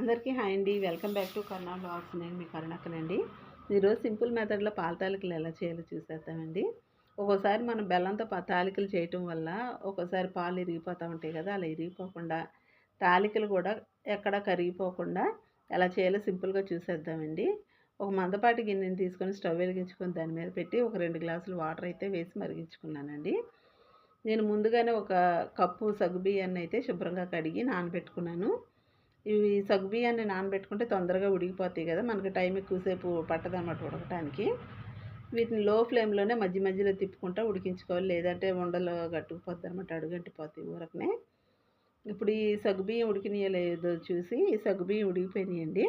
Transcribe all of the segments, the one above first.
అందరికీ హాయ్ అండి. Welcome back to కర్ణా బ్లాగ్స్. నేను మీ కరుణక్కనండి ఈరోజు సింపుల్ మెథడ్లో పాల తాలికలు ఎలా చేయాలో చూసేద్దామండి. ఒక్కోసారి మనం బెల్లంతో తాలికలు చేయటం వల్ల ఒక్కోసారి పాలు ఇరిగిపోతూ ఉంటాయి కదా అలా ఇరిగిపోకుండా తాలికలు కూడా ఎక్కడ కరిగిపోకుండా ఎలా చేయాలో సింపుల్గా చూసేద్దామండి. ఒక మందపాటి గిన్నెని తీసుకొని స్టవ్ వెలిగించుకొని దాని మీద పెట్టి ఒక రెండు గ్లాసులు వాటర్ అయితే వేసి మరిగించుకున్నానండి. నేను ముందుగానే ఒక కప్పు సగ్గుబియ్యాన్ని అయితే శుభ్రంగా కడిగి నానబెట్టుకున్నాను. ఇవి సగ్గుబియ్యాన్ని నానబెట్టుకుంటే తొందరగా ఉడికిపోతాయి కదా. మనకి టైం ఎక్కువసేపు పట్టదన్నమాట ఉడకటానికి. వీటిని లో ఫ్లేమ్లోనే మధ్య మధ్యలో తిప్పుకుంటా ఉడికించుకోవాలి. లేదంటే ఉండలు గట్టుకుపోద్ది అనమాట అడుగంటిపోతాయి ఊరకనే. ఇప్పుడు ఈ సగ్గుబియ్యం ఉడికినాయో లేదో చూసి ఈ సగ్గుబియ్యం ఉడికిపోయినాయండి.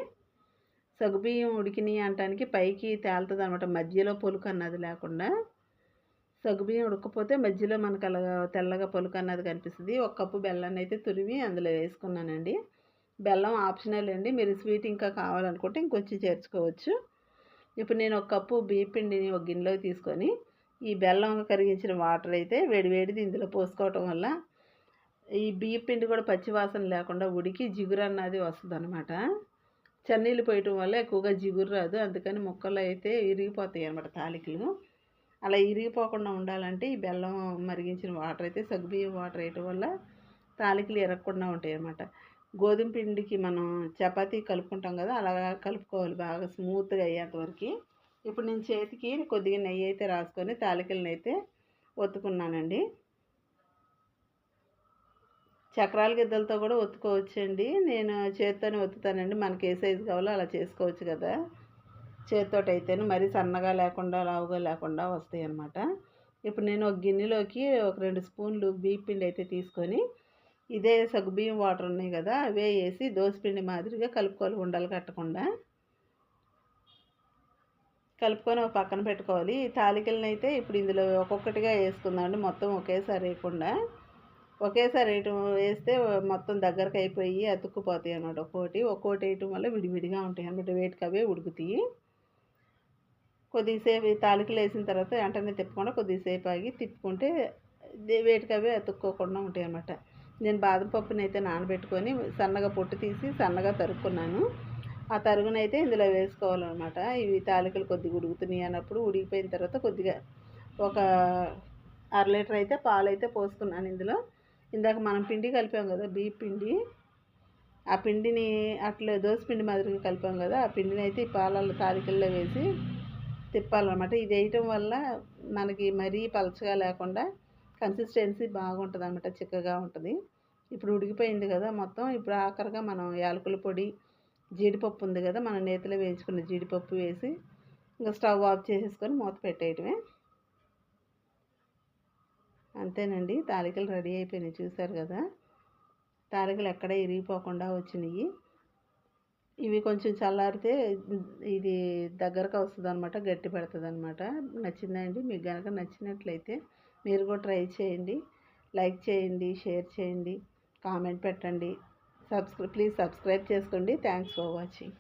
సగ్గుబియ్యం ఉడికినాయి అనటానికి పైకి తేలుతుంది అనమాట మధ్యలో పొలుకు అన్నది లేకుండా. సగ్బియ్యం ఉడకపోతే మధ్యలో మనకు అలాగా తెల్లగా పొలుకు అన్నది కనిపిస్తుంది. ఒక కప్పు బెల్లాన్ని అయితే తురిమి అందులో వేసుకున్నానండి. బెల్లం ఆప్షనల్ అండి. మీరు స్వీట్ ఇంకా కావాలనుకుంటే ఇంకొంచెం చేర్చుకోవచ్చు. ఇప్పుడు నేను ఒక కప్పు బియ్యపిండిని ఒక గిన్నెలోకి తీసుకొని ఈ బెల్లం కరిగించిన వాటర్ అయితే వేడివేడిది ఇందులో పోసుకోవటం వల్ల ఈ బియ్యపిండి కూడా పచ్చివాసన లేకుండా ఉడికి జిగురు అన్నది వస్తుంది అనమాట చన్నీళ్ళు పోయటం వల్ల ఎక్కువగా జిగురు రాదు. అందుకని ముక్కలు అయితే ఇరిగిపోతాయి అనమాట తాలికలు. అలా ఇరిగిపోకుండా ఉండాలంటే ఈ బెల్లం మరిగించిన వాటర్ అయితే సగ్గుబియ్యం వాటర్ వేయటం వల్ల తాలికలు ఇరగకుండా ఉంటాయి అన్నమాట గోధుమ పిండికి మనం చపాతీ కలుపుకుంటాం కదా అలా కలుపుకోవాలి బాగా స్మూత్గా అయ్యేంతవరకు ఇప్పుడు నేను చేతికి కొద్దిగా నెయ్యి అయితే రాసుకొని తాలికలను అయితే ఒత్తుకున్నానండి. చక్రాల గిద్దలతో కూడా ఒత్తుకోవచ్చండి. నేను చేతితోనే ఒత్తుతానండి. మనకి ఏ సైజు కావాలో అలా చేసుకోవచ్చు కదా. చేతితోటి అయితేనే మరీ సన్నగా లేకుండా లావుగా లేకుండా వస్తాయి అన్నమాట ఇప్పుడు నేను ఒక గిన్నెలోకి ఒక రెండు స్పూన్లు బీప్ పిండి అయితే తీసుకొని ఇదే సగ్గుబియ్యం వాటర్ ఉన్నాయి కదా అవే వేసి దోసపిండి మాదిరిగా కలుపుకోవాలి ఉండలు కట్టకుండా. కలుపుకొని ఒక పక్కన పెట్టుకోవాలి. ఈ తాలికలను అయితే ఇప్పుడు ఇందులో ఒక్కొక్కటిగా వేసుకుందామండి మొత్తం ఒకేసారి వేయకుండా. ఒకేసారి వేయటం వేస్తే మొత్తం దగ్గరకు అయిపోయి అతుక్కుపోతాయి అన్నమాట ఒక్కోటి. ఒక్కోటి వేయటం వల్ల విడివిడిగా ఉంటాయి అన్నమాట వేటికి అవే ఉడుకుతాయి. కొద్దిసేపు తాలికలు వేసిన తర్వాత వెంటనే తిప్పకుండా కొద్దిసేపు ఆగి తిప్పుకుంటే వేటికి అవే అతుక్కోకుండా ఉంటాయి అన్నమాట. నేను బాదం పప్పుని అయితే నానబెట్టుకొని సన్నగా పొట్టు తీసి సన్నగా తరుక్కున్నాను. ఆ తరుగునైతే ఇందులో వేసుకోవాలన్నమాట. ఇవి తాలికలు కొద్దిగా ఉడుకుతున్నాయి అన్నప్పుడు ఉడికిపోయిన తర్వాత కొద్దిగా ఒక అర లీటర్ అయితే పాలు అయితే పోసుకున్నాను ఇందులో. ఇందాక మనం పిండి కలిపాం కదా బియ్య పిండి. ఆ పిండిని అట్లా దోశ పిండి మాదిరిగా కలిపాం కదా ఆ పిండిని అయితే ఈ పాలల్లో తాలికల్లో వేసి తిప్పాలన్నమాట. ఇది వేయటం వల్ల మనకి మరీ పలచగా లేకుండా కన్సిస్టెన్సీ బాగుంటుంది అనమాట చిక్కగా ఉంటుంది. ఇప్పుడు ఉడికిపోయింది కదా మొత్తం ఇప్పుడు ఆఖరిగా మనం యాలకుల పొడి జీడిపప్పు ఉంది కదా మనం నేతిలో వేయించుకున్న జీడిపప్పు వేసి ఇంకా స్టవ్ ఆఫ్ చేసేసుకొని మూత పెట్టేయటమే. అంతేనండి తాలికలు రెడీ అయిపోయినాయి చూసారు కదా. తాలికలు ఎక్కడ ఇరిగిపోకుండా వచ్చినాయి. ఇవి కొంచెం చల్లారితే ఇది దగ్గరకు వస్తుంది అనమాట గట్టి పెడుతుంది అనమాట నచ్చిందండి మీకు కనుక నచ్చినట్లయితే మీరు కూడా ట్రై చేయండి. లైక్ చేయండి షేర్ చేయండి కామెంట్ పెట్టండి. సబ్స్క్రై ప్లీజ్ సబ్స్క్రైబ్ చేసుకోండి. Thanks for watching.